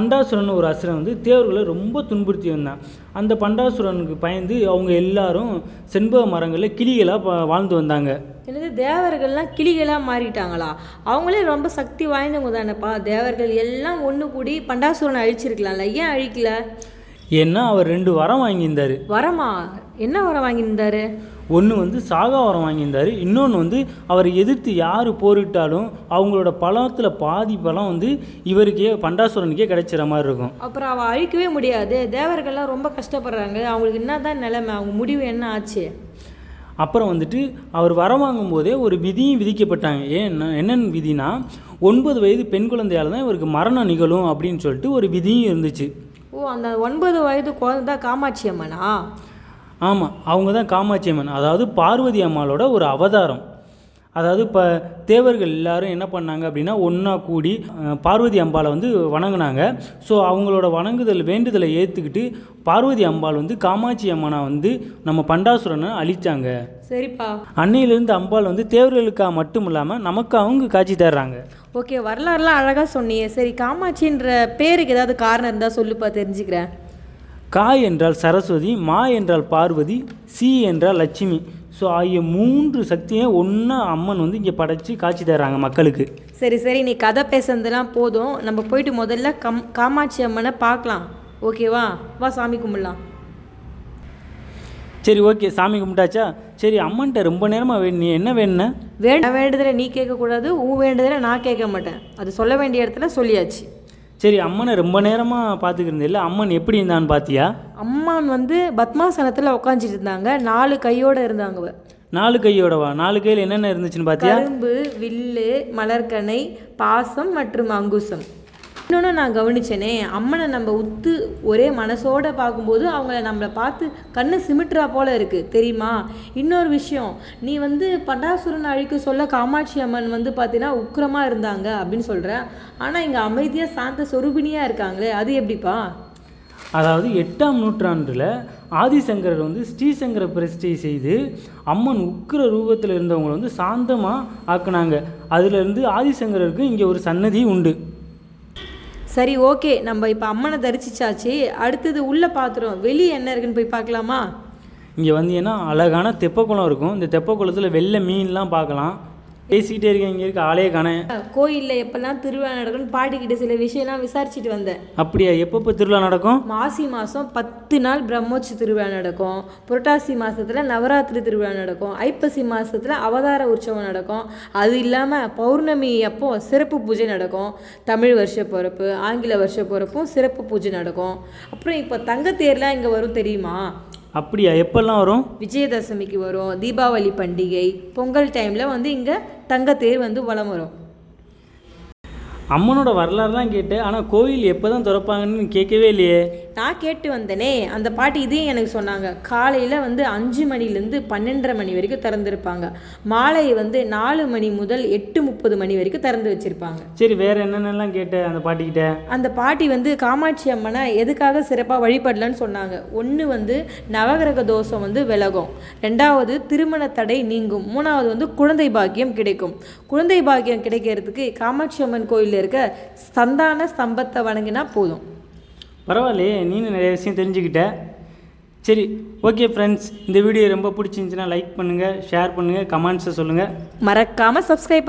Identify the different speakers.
Speaker 1: பண்டாசுரன் ஒரு அசுரன் வந்து தேவர்களை ரொம்ப துன்புறுத்தி வந்தான். அந்த பண்டாசுரனுக்கு பயந்து அவங்க எல்லாரும் செண்பக மரங்களில் கிளிகளாக வாழ்ந்து வந்தாங்க.
Speaker 2: என்னது தேவர்கள்லாம் கிளிகளாக மாறிட்டாங்களா? அவங்களே ரொம்ப சக்தி வாய்ந்தவங்க தானேப்பா தேவர்கள் எல்லாம் ஒன்று கூடி பண்டாசுரனை அழிச்சிருக்கலாம்ல. ஏன் அழிக்கல?
Speaker 1: ஏன்னா அவர் ரெண்டு வரம் வாங்கியிருந்தார்.
Speaker 2: வரமா? என்ன வரம் வாங்கியிருந்தாரு?
Speaker 1: ஒன்று வந்து சாகா வரம் வாங்கியிருந்தார். இன்னொன்று வந்து அவரை எதிர்த்து யார் போரிட்டாலும் அவங்களோட பழத்தில் பாதி பழம் வந்து இவருக்கே பண்டாசுரனுக்கே கிடைச்சிற மாதிரி இருக்கும்.
Speaker 2: அப்புறம் அவ அழிக்கவே முடியாது. தேவர்கள்லாம் ரொம்ப கஷ்டப்படுறாங்க. அவங்களுக்கு என்னதான் நிலைமை? அவங்க முடிவு என்ன ஆச்சு?
Speaker 1: அப்புறம் வந்துட்டு அவர் வரம் வாங்கும்போதே ஒரு விதியும் விதிக்கப்பட்டாங்க. ஏன்னா என்னென்னு விதினா ஒன்பது வயது பெண் குழந்தையால் தான் இவருக்கு மரணம் நிகழும் அப்படின்னு சொல்லிட்டு ஒரு விதியும் இருந்துச்சு.
Speaker 2: ஓ அந்த ஒன்பது வயது குழந்தை தான் காமாட்சி அம்மனா?
Speaker 1: ஆமாம் அவங்க தான் காமாட்சி அம்மன். அதாவது பார்வதி அம்மாளோட ஒரு அவதாரம். அதாவது இப்போ தேவர்கள் எல்லாரும் என்ன பண்ணாங்க அப்படின்னா ஒன்றா கூடி பார்வதி அம்பாளை வந்து வணங்குனாங்க. ஸோ அவங்களோட வணங்குதல் வேண்டுதலை ஏற்றுக்கிட்டு பார்வதி அம்பாள் வந்து காமாட்சி அம்மனை வந்து நம்ம பண்டாசுரனை அழித்தாங்க
Speaker 2: சரிப்பா.
Speaker 1: அன்னையிலேருந்து அம்பாள் வந்து தேவர்களுக்காக மட்டும் இல்லாமல் நமக்கு அவங்க காட்சி தர்றாங்க.
Speaker 2: ஓகே வரலாறுலாம் அழகாக சொன்னியே சரி காமாட்சின்ற பேருக்கு ஏதாவது காரணம் இருந்தால் சொல்லுப்பா தெரிஞ்சுக்கிறேன்.
Speaker 1: கா என்றால் சரஸ்வதி மா என்றால் பார்வதி சி என்றால் லட்சுமி. ஸோ ஆகிய மூன்று சக்தியும் ஒன்றா அம்மன் வந்து இங்கே படைச்சி காட்சி தர்றாங்க மக்களுக்கு.
Speaker 2: சரி சரி நீ கதை பேசுனதெல்லாம் போதும். நம்ம போயிட்டு முதல்ல கம் காமாட்சி அம்மனை பார்க்கலாம். ஓகேவா? வா சாமி கும்பிடலாம்.
Speaker 1: சரி ஓகே சாமி கும்பிட்டாச்சா? சரி அம்மன்ட்ட ரொம்ப நேரமாக வே நீ என்ன வேணுன
Speaker 2: வேண்ட வேண்டுதலை நீ கேட்கக்கூடாது உன் வேண்டுதலை நான் கேட்க மாட்டேன். அது சொல்ல வேண்டிய இடத்துல சொல்லியாச்சு.
Speaker 1: சரி அம்மனை ரொம்ப நேரமாக பார்த்துக்கிருந்தில்ல அம்மன் எப்படி இருந்தான்னு பார்த்தியா?
Speaker 2: அம்மான் வந்து பத்மாசனத்தில் உட்காந்துட்டு இருந்தாங்க நாலு கையோடு இருந்தாங்க அவ.
Speaker 1: நாலு கையோடவா? நாலு கையில் என்னென்ன இருந்துச்சுன்னு பார்த்தியா?
Speaker 2: கரும்பு வில்லு மலர்கனை பாசம் மற்றும் அங்குசம். இன்னொன்று நான் கவனிச்சேனே அம்மனை நம்ம உத்து ஒரே மனசோட பார்க்கும்போது அவங்கள நம்மளை பார்த்து கண்ணு சிமிட்டுறா போல இருக்குது தெரியுமா? இன்னொரு விஷயம் நீ வந்து பண்டாசுரன் அழிக்க சொல்ல காமாட்சி அம்மன் வந்து பார்த்தீங்கன்னா உக்கிரமாக இருந்தாங்க அப்படின்னு சொல்கிறேன் ஆனால் இங்கே அமைதியாக சாந்த சொரூபினியாக இருக்காங்களே அது எப்படிப்பா?
Speaker 1: அதாவது எட்டாம் நூற்றாண்டில் ஆதிசங்கரர் வந்து ஸ்ரீசங்கர பிரஷ்டை செய்து அம்மன் உக்கிர ரூபத்தில் இருந்தவங்களை வந்து சாந்தமாக ஆக்குனாங்க. அதிலிருந்து ஆதிசங்கரருக்கு இங்கே ஒரு சன்னதி உண்டு.
Speaker 2: சரி ஓகே நம்ம இப்போ அம்மனை தரிசிச்சாச்சு. அடுத்தது உள்ளே பார்த்துறோம் வெளியே என்ன இருக்குன்னு போய் பார்க்கலாமா?
Speaker 1: இங்கே வந்தீங்கன்னா அழகான தெப்பக்குளம் இருக்கும். இந்த தெப்பக்குளத்தில் வெள்ளை மீன்லாம் பார்க்கலாம். பேசிக்கிட்டே இருக்கேன் இங்கே இருக்க ஆளே காண
Speaker 2: கோயிலில் எப்பெல்லாம் திருவிழா நடக்கும்னு பாட்டிக்கிட்ட சில விஷயம்லாம் விசாரிச்சுட்டு வந்தேன்.
Speaker 1: அப்படியா? எப்பப்போ திருவிழா நடக்கும்?
Speaker 2: மாசி மாதம் பத்து நாள் பிரம்மோற்ச திருவிழா நடக்கும். புரட்டாசி மாதத்தில் நவராத்திரி திருவிழா நடக்கும். ஐப்பசி மாதத்தில் அவதார உற்சவம் நடக்கும். அது இல்லாமல் பௌர்ணமி அப்போ சிறப்பு பூஜை நடக்கும். தமிழ் வருஷ பிறப்பு ஆங்கில வருஷ பிறப்பும் சிறப்பு பூஜை நடக்கும். அப்புறம் இப்போ தங்கத்தேர்லாம் இங்கே வரும் தெரியுமா?
Speaker 1: அப்படியா? எப்பெல்லாம் வரும்?
Speaker 2: விஜயதசமிக்கு வரும் தீபாவளி பண்டிகை பொங்கல் டைமில் வந்து இங்கே தங்கத்தேர் வந்து வலம் வரும்.
Speaker 1: அம்மனோட வரலாறு தான் கேட்டேன். ஆனால் கோயில் எப்போ தான் திறப்பாங்கன்னு கேட்கவே இல்லையே.
Speaker 2: நான் கேட்டு வந்தேனே அந்த பாட்டி இதையும் எனக்கு சொன்னாங்க. காலையில் வந்து அஞ்சு மணிலேருந்து பன்னெண்டரை மணி வரைக்கும் திறந்துருப்பாங்க. மாலை வந்து நாலு மணி முதல் எட்டு முப்பது மணி வரைக்கும் திறந்து வச்சுருப்பாங்க.
Speaker 1: சரி வேற என்னென்னலாம் கேட்ட அந்த பாட்டிக்கிட்ட
Speaker 2: அந்த பாட்டி வந்து காமாட்சி அம்மனை எதுக்காக சிறப்பாக வழிபடலன்னு சொன்னாங்க. ஒன்று வந்து நவகிரக தோஷம் வந்து விலகும். ரெண்டாவது திருமண தடை நீங்கும். மூணாவது வந்து குழந்தை பாக்கியம் கிடைக்கும். குழந்தை பாக்கியம் கிடைக்கிறதுக்கு காமாட்சி அம்மன் கோயிலில் இருக்க சந்தான ஸ்தம்பத்தை வணங்கினா போதும்.
Speaker 1: பரவாயில்லையே நீனும் நிறைய விஷயம் தெரிஞ்சுக்கிட்ட. சரி ஓகே ஃப்ரெண்ட்ஸ் இந்த வீடியோ ரொம்ப பிடிச்சிருந்துச்சுன்னா லைக் பண்ணுங்கள் ஷேர் பண்ணுங்கள் கமெண்ட்ஸை சொல்லுங்கள்
Speaker 2: மறக்காமல் சப்ஸ்கிரைப் பண்ணி